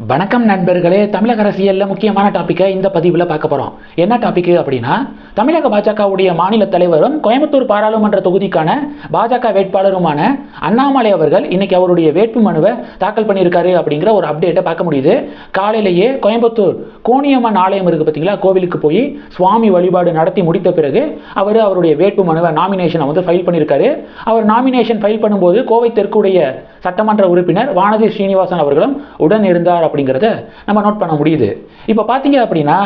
வணக்கம் நண்பர்களே தமிழக அரசியலில் முக்கியமான டாப்பிக்கை இந்த பதிவில் பார்க்க போகிறோம் என்ன டாப்பிக்கு அப்படின்னா தமிழக பாஜகவுடைய மாநில தலைவரும் கோயம்புத்தூர் பாராளுமன்ற தொகுதிக்கான பாஜக வேட்பாளருமான அண்ணாமலை அவர்கள் இன்னைக்கு அவருடைய வேட்பு மனுவை தாக்கல் பண்ணியிருக்காரு அப்படிங்கிற ஒரு அப்டேட்டை பார்க்க முடியுது. காலையிலேயே கோயம்புத்தூர் கோணியம்மன் ஆலயம் இருக்குது பார்த்தீங்களா கோவிலுக்கு போய் சுவாமி வழிபாடு நடத்தி முடித்த பிறகு அவர் அவருடைய வேட்பு மனுவை நாமினேஷனை வந்து ஃபைல் பண்ணியிருக்காரு. அவர் நாமினேஷன் ஃபைல் பண்ணும்போது கோவை தெற்குடைய சட்டமன்ற உறுப்பினர் வானதி ஸ்ரீனிவாசன் அவர்களும் உடன் இருந்தார் அப்படிங்கிறத நம்ம நோட் பண்ண முடியுது. இப்போ பார்த்தீங்க அப்படின்னா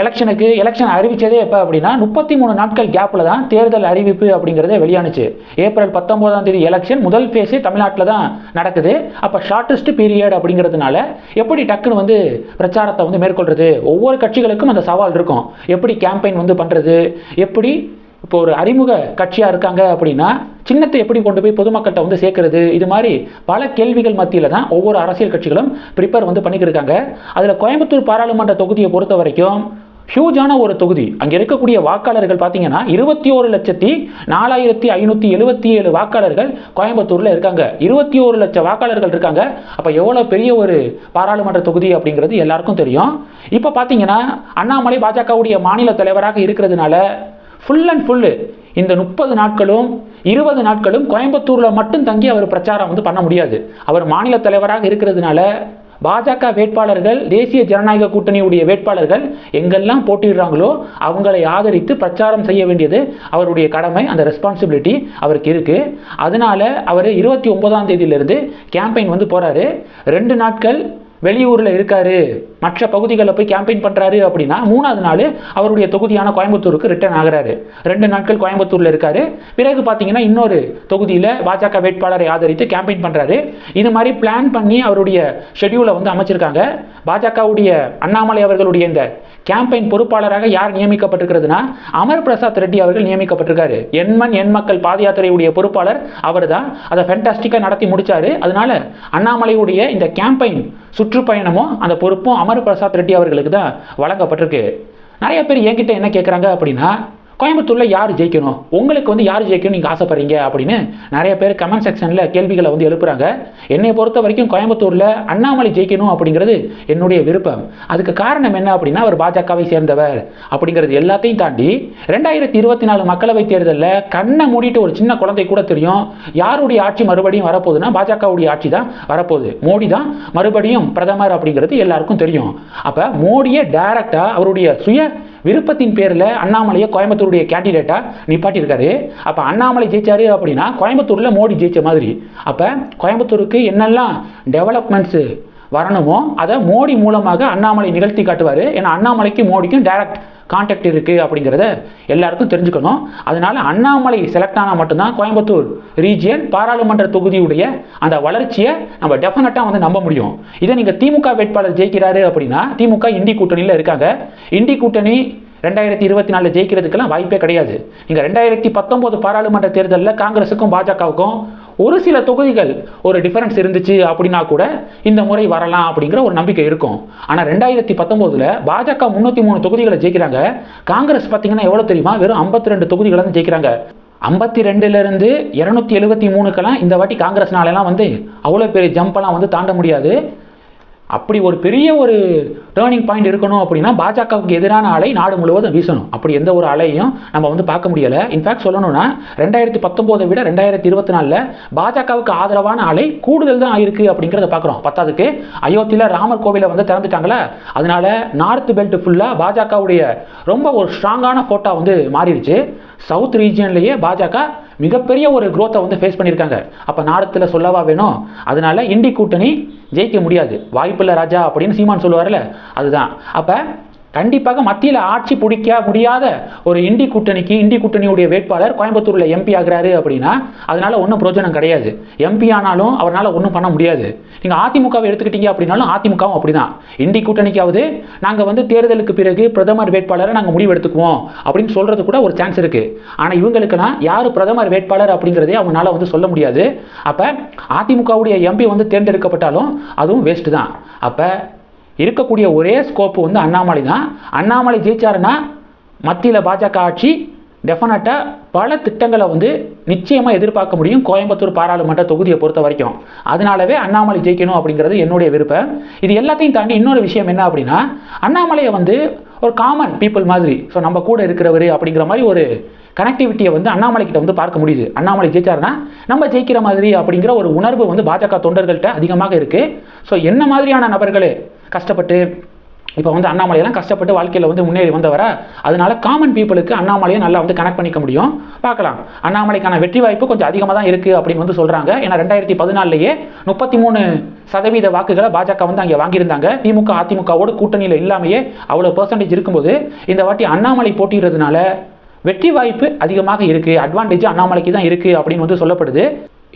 எலெக்ஷனுக்கு எலெக்ஷன் அறிவித்ததே எப்போ அப்படின்னா முப்பத்தி மூணு நாட்கள் கேப்பில் தான் தேர்தல் அறிவிப்பு அப்படிங்கிறதே வெளியானுச்சு. ஏப்ரல் பத்தொம்போதாம் தேதி எலெக்ஷன் முதல் ஃபேஸு தமிழ்நாட்டில் தான் நடக்குது. அப்போ ஷார்ட்டஸ்ட் பீரியட் அப்படிங்கிறதுனால எப்படி டக்குன்னு வந்து பிரச்சாரத்தை வந்து மேற்கொள்கிறது ஒவ்வொரு கட்சிகளுக்கும் அந்த சவால் இருக்கும். எப்படி கேம்பெயின் வந்து பண்ணுறது எப்படி இப்போ ஒரு அறிமுக கட்சியாக இருக்காங்க அப்படின்னா சின்னத்தை எப்படி கொண்டு போய் பொதுமக்கள்கிட்ட வந்து சேர்க்கறது? இது மாதிரி பல கேள்விகள் மத்தியில் தான் ஒவ்வொரு அரசியல் கட்சிகளும் ப்ரிப்பேர் வந்து பண்ணிக்கிட்டு இருக்காங்க. அதில் கோயம்புத்தூர் பாராளுமன்ற தொகுதியை பொறுத்த வரைக்கும் ஹியூஜான ஒரு தொகுதி. அங்கே இருக்கக்கூடிய வாக்காளர்கள் பார்த்தீங்கன்னா இருபத்தி ஒரு லட்சத்தி நாலாயிரத்தி ஐநூற்றி எழுபத்தி ஏழு வாக்காளர்கள் கோயம்புத்தூரில் இருக்காங்க. இருபத்தி ஒரு லட்சம் வாக்காளர்கள் இருக்காங்க. அப்போ எவ்வளோ பெரிய ஒரு பாராளுமன்ற தொகுதி அப்படிங்கிறது எல்லாருக்கும் தெரியும். இப்போ பார்த்தீங்கன்னா அண்ணாமலை பாஜகவுடைய மாநில தலைவராக இருக்கிறதுனால ஃபுல் அண்ட் ஃபுல்லு இந்த முப்பது நாட்களும் இருபது நாட்களும் கோயம்புத்தூரில் மட்டும் தங்கி அவர் பிரச்சாரம் வந்து பண்ண முடியாது. அவர் மாநில தலைவராக இருக்கிறதுனால பாஜக வேட்பாளர்கள் தேசிய ஜனநாயக கூட்டணியுடைய வேட்பாளர்கள் எங்கெல்லாம் போட்டிடுறாங்களோ அவங்களை ஆதரித்து பிரச்சாரம் செய்ய வேண்டியது அவருடைய கடமை அந்த ரெஸ்பான்சிபிலிட்டி அவருக்கு இருக்குது அதனால அவர் இருபத்தி ஒன்பதாம் தேதியிலிருந்து கேம்பெயின் வந்து போகிறாரு ரெண்டு நாட்கள் வெளியூரில் இருக்காரு. மற்ற பகுதிகளில் போய் கேம்பெயின் பண்ணுறாரு அப்படின்னா மூணாவது நாள் அவருடைய தொகுதியான கோயம்புத்தூருக்கு ரிட்டர்ன் ஆகிறாரு. ரெண்டு நாட்கள் கோயம்புத்தூரில் இருக்காரு. பிறகு பார்த்தீங்கன்னா இன்னொரு தொகுதியில் பாஜக வேட்பாளரை ஆதரித்து கேம்பெயின் பண்ணுறாரு இது மாதிரி பிளான் பண்ணி அவருடைய ஷெடியூலை வந்து அமைச்சிருக்காங்க. பாஜகவுடைய அண்ணாமலை அவர்களுடைய இந்த கேம்பெயின் பொறுப்பாளராக யார் நியமிக்கப்பட்டிருக்கிறதுனா அமர் பிரசாத் ரெட்டி அவர்கள் நியமிக்கப்பட்டிருக்காரு. எண்மண் எண் மக்கள் பாத யாத்திரையுடைய பொறுப்பாளர் அவர் தான் அதை ஃபென்டாஸ்டிக்காக நடத்தி முடித்தார் அதனால அண்ணாமலையுடைய இந்த கேம்பெயின் சுற்றுப்பயணமும் அந்த பொறுப்பும் அமர் பிரசாத் ரெட்டி அவர்களுக்கு தான் வழங்கப்பட்டிருக்கு. நிறைய பேர் என்கிட்ட என்ன கேட்குறாங்க அப்படின்னா கோயம்புத்தூரில் யார் ஜெயிக்கணும்? உங்களுக்கு வந்து யார் ஜெயிக்கணும் நீங்கள் ஆசைப்படுறீங்க அப்படின்னு நிறைய பேர் கமெண்ட் செக்ஷனில் கேள்விகளை வந்து எழுப்புறாங்க. என்னை பொறுத்த வரைக்கும் கோயம்புத்தூரில் அண்ணாமலை ஜெயிக்கணும் அப்படிங்கிறது என்னுடைய விருப்பம். அதுக்கு காரணம் என்ன அப்படின்னா அவர் பாஜகவை சேர்ந்தவர் அப்படிங்கிறது எல்லாத்தையும் தாண்டி ரெண்டாயிரத்தி இருபத்தி நாலு மக்களவைத் தேர்தலில் கண்ணை மூடிட்டு ஒரு சின்ன குழந்தை கூட தெரியும். யாருடைய ஆட்சி மறுபடியும் வரப்போகுதுன்னா பாஜகவுடைய ஆட்சி தான் வரப்போகுது. மோடி தான் மறுபடியும் பிரதமர் அப்படிங்கிறது எல்லாருக்கும் தெரியும். அப்போ மோடியை டைரக்டாக அவருடைய சுய விருப்பத்தின் பேரில் அண்ணாமலையை கோயம்புத்தூருடைய கேண்டிடேட்டாக நிப்பாட்டியிருக்காரு. அப்போ அண்ணாமலை ஜெயிச்சாரு அப்படின்னா கோயம்புத்தூரில் மோடி ஜெயிச்ச மாதிரி. அப்போ கோயம்புத்தூருக்கு என்னெல்லாம் டெவலப்மெண்ட்ஸு வரணுமோ அதை மோடி மூலமாக அண்ணாமலை நிகழ்த்தி காட்டுவார். ஏன்னா அண்ணாமலைக்கு மோடிக்கும் டைரக்ட் கான்டாக்ட் இருக்குது அப்படிங்கிறத எல்லாருக்கும் தெரிஞ்சுக்கணும். அதனால அண்ணாமலை செலக்ட் ஆனால் மட்டும்தான் கோயம்புத்தூர் ரீஜியன் பாராளுமன்ற தொகுதியுடைய அந்த வளர்ச்சியை நம்ம டெஃபினட்டாக வந்து நம்ப முடியும். இதை நீங்கள் திமுக வேட்பாளர் ஜெயிக்கிறாரு அப்படின்னா திமுக இண்டி கூட்டணியில் இருக்காங்க. இண்டி கூட்டணி ரெண்டாயிரத்தி இருபத்தி நாலில் ஜெயிக்கிறதுக்கெல்லாம் வாய்ப்பே கிடையாது. நீங்கள் ரெண்டாயிரத்தி பத்தொம்போது பாராளுமன்ற தேர்தலில் காங்கிரஸுக்கும் பாஜகவுக்கும் ஒரு சில தொகுதிகள் ஒரு டிஃபரன்ஸ் இருந்துச்சு அப்படின்னா கூட இந்த முறை வரலாம் அப்படிங்கிற ஒரு நம்பிக்கை இருக்கும். ஆனால் ரெண்டாயிரத்தி பத்தொம்போதில் பாஜக முந்நூற்றி மூணு தொகுதிகளை ஜெயிக்கிறாங்க. காங்கிரஸ் பார்த்தீங்கன்னா எவ்வளோ தெரியுமா? வெறும் ஐம்பத்தி ரெண்டு தொகுதிகளை தான் ஜெயிக்கிறாங்க. ஐம்பத்தி ரெண்டுலேருந்து இரநூத்தி எழுபத்தி மூணுக்கெல்லாம் இந்த வாட்டி காங்கிரஸ்னாலலாம் வந்து அவ்வளோ பெரிய ஜம்பெல்லாம் வந்து தாண்ட முடியாது. அப்படி ஒரு பெரிய ஒரு டேர்னிங் பாயிண்ட் இருக்கணும் அப்படின்னா பாஜகவுக்கு எதிரான அலை நாடு முழுவதும் வீசணும். அப்படி எந்த ஒரு அலையும் நம்ம வந்து பார்க்க முடியலை. இன்ஃபேக்ட் சொல்லணும்னா ரெண்டாயிரத்தி பத்தொம்போதை விட ரெண்டாயிரத்தி இருபத்தி நாலில் பாஜகவுக்கு ஆதரவான அலை கூடுதல் தான் ஆயிருக்கு அப்படிங்கிறத பார்க்குறோம். பத்தாவதுக்கு அயோத்தியில் ராமர் கோவிலை வந்து திறந்துட்டாங்களே அதனால நார்த் பெல்ட் ஃபுல்லாக பாஜகவுடைய ரொம்ப ஒரு ஸ்ட்ராங்கான ஃபோட்டோ வந்து மாறிடுச்சு. சவுத் ரீஜியன்லேயே பாஜக மிகப்பெரிய ஒரு குரோத்தை வந்து ஃபேஸ் பண்ணியிருக்காங்க. அப்போ நாடத்தில் சொல்லவா வேணும்? அதனால இண்டி கூட்டணி ஜெயிக்க முடியாது. வாய்ப்பில்லை ராஜா அப்படின்னு சீமான் சொல்லுவார்ல அதுதான். அப்போ கண்டிப்பாக மத்தியில் ஆட்சி பிடிக்க முடியாத ஒரு இண்டி கூட்டணிக்கு இண்டி கூட்டணியுடைய வேட்பாளர் கோயம்புத்தூரில் எம்பி ஆகிறாரு அப்படின்னா அதனால் ஒன்றும் பிரயோஜனம் கிடையாது. எம்பி ஆனாலும் அவரால் ஒன்றும் பண்ண முடியாது. நீங்கள் அதிமுகவை எடுத்துக்கிட்டீங்க அப்படின்னாலும் அதிமுகவும் அப்படிதான். இண்டி கூட்டணிக்காவது நாங்கள் வந்து தேர்தலுக்கு பிறகு பிரதமர் வேட்பாளரை நாங்கள் முடிவு எடுத்துக்குவோம் அப்படின்னு சொல்கிறது கூட ஒரு சான்ஸ் இருக்குது ஆனால் இவங்களுக்குனா யார் பிரதமர் வேட்பாளர் அப்படிங்கிறதே அவங்களால வந்து சொல்ல முடியாது. அப்போ அதிமுகவுடைய எம்பி வந்து தேர்ந்தெடுக்கப்பட்டாலும் அதுவும் வேஸ்ட்டு தான். அப்போ இருக்கக்கூடிய ஒரே ஸ்கோப்பு வந்து அண்ணாமலை தான். அண்ணாமலை ஜெயிச்சாருன்னா மத்தியில் பாஜக ஆட்சி டெஃபினட்டாக பல திட்டங்களை வந்து நிச்சயமாக எதிர்பார்க்க முடியும். கோயம்புத்தூர் பாராளுமன்ற தொகுதியை பொறுத்த வரைக்கும். அதனாலவே அண்ணாமலை ஜெயிக்கணும் அப்படிங்கிறது என்னுடைய விருப்பம். இது எல்லாத்தையும் தாண்டி இன்னொரு விஷயம் என்ன அப்படின்னா அண்ணாமலையை வந்து ஒரு காமன் பீப்புள் மாதிரி ஸோ நம்ம கூட இருக்கிறவர் அப்படிங்கிற மாதிரி ஒரு கனெக்டிவிட்டியை வந்து அண்ணாமலை கிட்ட வந்து பார்க்க முடியுது. அண்ணாமலை ஜெயிச்சாருன்னா நம்ம ஜெயிக்கிற மாதிரி அப்படிங்கிற ஒரு உணர்வு வந்து பாஜக தொண்டர்கள்ட்ட அதிகமாக இருக்குது ஸோ என்ன மாதிரியான நபர்களே கஷ்டப்பட்டு இப்போ வந்து அண்ணாமலையெல்லாம் கஷ்டப்பட்டு வாழ்க்கையில் வந்து முன்னேறி வந்தவரா அதனால காமன் பீப்புளுக்கு அண்ணாமலையை நல்லா வந்து கனெக்ட் பண்ணிக்க முடியும். பார்க்கலாம். அண்ணாமலைக்கான வெற்றி வாய்ப்பு கொஞ்சம் அதிகமாக தான் இருக்குது அப்படின்னு வந்து சொல்கிறாங்க ஏன்னா ரெண்டாயிரத்தி பதினாலேயே முப்பத்தி மூணு சதவீத வாக்குகளை பாஜக வந்து அங்கே வாங்கியிருந்தாங்க. திமுக அதிமுகவோட கூட்டணியில் இல்லாமையே அவ்வளோ பர்சன்டேஜ் இருக்கும்போது இந்த வாட்டி அண்ணாமலை போட்டிடுறதுனால வெற்றி வாய்ப்பு அதிகமாக இருக்குது அட்வான்டேஜ் அண்ணாமலைக்கு தான் இருக்குது அப்படின்னு வந்து சொல்லப்படுது.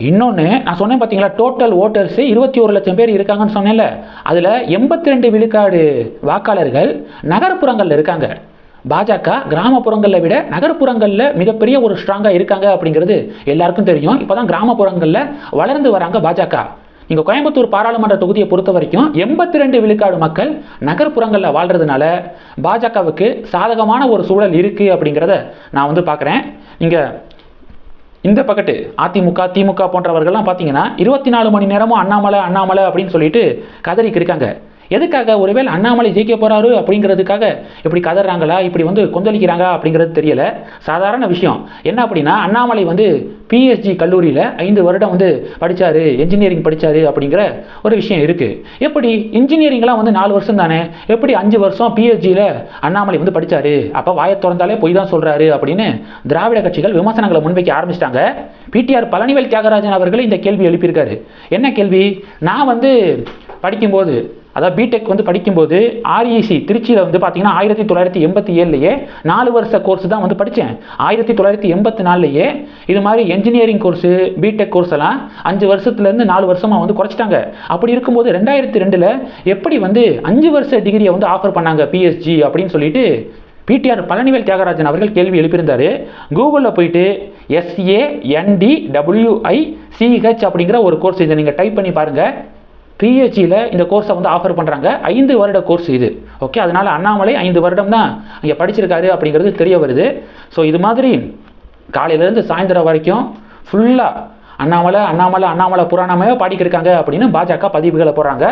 இன்னொன்று நான் சொன்னேன் பார்த்தீங்களா டோட்டல் ஓட்டர்ஸ் இருபத்தி ஒரு லட்சம் பேர் இருக்காங்கன்னு சொன்னேன்ல. அதில் எண்பத்தி ரெண்டு விழுக்காடு வாக்காளர்கள் நகர்ப்புறங்களில் இருக்காங்க. பாஜக கிராமப்புறங்களில் விட நகர்ப்புறங்களில் மிகப்பெரிய ஒரு ஸ்ட்ராங்காக இருக்காங்க அப்படிங்கிறது எல்லாருக்கும் தெரியும். இப்போ தான் கிராமப்புறங்களில் வளர்ந்து வராங்க பாஜக. இங்கே கோயம்புத்தூர் பாராளுமன்ற தொகுதியை பொறுத்த வரைக்கும் எண்பத்தி ரெண்டு விழுக்காடு மக்கள் நகர்ப்புறங்களில் வாழ்கிறதுனால பாஜகவுக்கு சாதகமான ஒரு சூழல் இருக்குது அப்படிங்கிறத நான் வந்து பார்க்குறேன் இங்கே இந்த பக்கத்து அதிமுக திமுக போன்றவர்கள்லாம் பார்த்தீங்கன்னா இருபத்தி நாலு மணி நேரமும் அண்ணாமலை அண்ணாமலை அப்படின்னு சொல்லிட்டு கதறிக்கு இருக்காங்க. எதுக்காக ஒருவேளை அண்ணாமலை ஜெயிக்க போகிறாரு அப்படிங்கிறதுக்காக இப்படி கதறாங்களா? இப்படி வந்து கொந்தளிக்கிறாங்க அப்படிங்கிறது தெரியல. சாதாரண விஷயம். என்ன அப்படின்னா அண்ணாமலை வந்து பிஎஸ்ஜி கல்லூரியில் ஐந்து வருடம் வந்து படித்தார் என்ஜினியரிங் படித்தார் அப்படிங்கிற ஒரு விஷயம் இருக்குது எப்படி? இன்ஜினியரிங்லாம் வந்து நாலு வருஷம் தானே? எப்படி அஞ்சு வருஷம் பிஎஸ்ஜியில் அண்ணாமலை வந்து படித்தார் அப்போ வாயை திறந்தாலே பொய் தான் சொல்கிறாரு அப்படின்னு திராவிட கட்சிகள் விமர்சனங்களை முன்வைக்க ஆரம்பிச்சிட்டாங்க. பிடிஆர் பழனிவேல் தியாகராஜன் அவர்கள் இந்த கேள்வி எழுப்பியிருக்காரு. என்ன கேள்வி? நான் வந்து படிக்கும்போது அதாவது பிடெக் வந்து படிக்கும்போது ஆர்இசி திருச்சியில் வந்து பார்த்தீங்கன்னா ஆயிரத்தி தொள்ளாயிரத்தி எண்பத்தி ஏழுலையே நாலு வருஷ கோர்ஸ் தான் வந்து படித்தேன் ஆயிரத்தி தொள்ளாயிரத்தி எண்பத்தி நாலுலையே இது மாதிரி என்ஜினியரிங் கோர்ஸு பிடெக் கோர்ஸ் எல்லாம் அஞ்சு வருஷத்துலேருந்து நாலு வருஷமாக வந்து குறைச்சிட்டாங்க. அப்படி இருக்கும்போது ரெண்டாயிரத்தி ரெண்டில் எப்படி வந்து அஞ்சு வருஷ டிகிரியை வந்து ஆஃபர் பண்ணாங்க பிஎஸ்ஜி அப்படின்னு சொல்லிட்டு பிடிஆர் பழனிவேல் தியாகராஜன் அவர்கள் கேள்வி எழுப்பியிருந்தார். கூகுளில் போயிட்டு எஸ்ஏஎன்டி டபிள்யூஐ சிஹெச் அப்படிங்கிற ஒரு கோர்ஸ் இதை நீங்கள் டைப் பண்ணி பாருங்கள் பிஹெச்சியில் இந்த கோர்ஸை வந்து ஆஃபர் பண்ணுறாங்க ஐந்து வருட கோர்ஸ் இது. ஓகே அதனால் அண்ணாமலை ஐந்து வருடம் தான் இங்கே படிச்சிருக்காரு அப்படிங்கிறது தெரிய வருது. ஸோ இது மாதிரி காலையிலேருந்து சாயந்தரம் வரைக்கும் ஃபுல்லாக அண்ணாமலை அண்ணாமலை அண்ணாமலை புராணமே பாடிக்கிருக்காங்க அப்படின்னு பாஜக பதிவுகளை போடுறாங்க.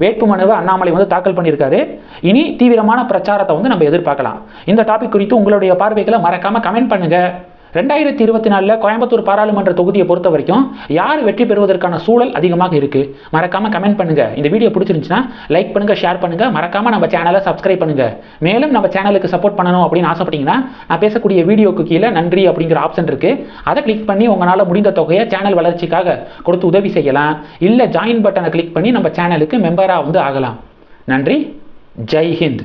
வேட்புமனுவை அண்ணாமலை வந்து தாக்கல் பண்ணியிருக்காரு. இனி தீவிரமான பிரச்சாரத்தை வந்து நம்ம எதிர்பார்க்கலாம். இந்த டாபிக் குறித்து உங்களுடைய பார்வைகளை மறக்காமல் கமெண்ட் பண்ணுங்கள் ரெண்டாயிரத்தி இருபத்தி நாலில் கோயம்புத்தூர் பாராளுமன்ற தொகுதியை பொறுத்த வரைக்கும் யார் வெற்றி பெறுவதற்கான சூழல் அதிகமாக இருக்குது மறக்காமல் கமெண்ட் பண்ணுங்கள் இந்த வீடியோ பிடிச்சிருந்துச்சுன்னா லைக் பண்ணுங்கள் ஷேர் பண்ணுங்கள் மறக்காமல் நம்ம சேனலை சப்ஸ்கிரைப் பண்ணுங்கள் மேலும் நம்ம சேனலுக்கு சப்போர்ட் பண்ணணும் அப்படின்னு ஆசைப்பட்டீங்கன்னா நான் பேசக்கூடிய வீடியோக்கு கீழே நன்றி அப்படிங்கிற ஆப்ஷன் இருக்குது அதை கிளிக் பண்ணி உங்களால் முடிந்த தொகையை சேனல் வளர்ச்சிக்காக கொடுத்து உதவி செய்யலாம். இல்லை ஜாயின் பட்டனை கிளிக் பண்ணி நம்ம சேனலுக்கு மெம்பராக வந்து ஆகலாம். நன்றி. ஜெய் ஹிந்த்.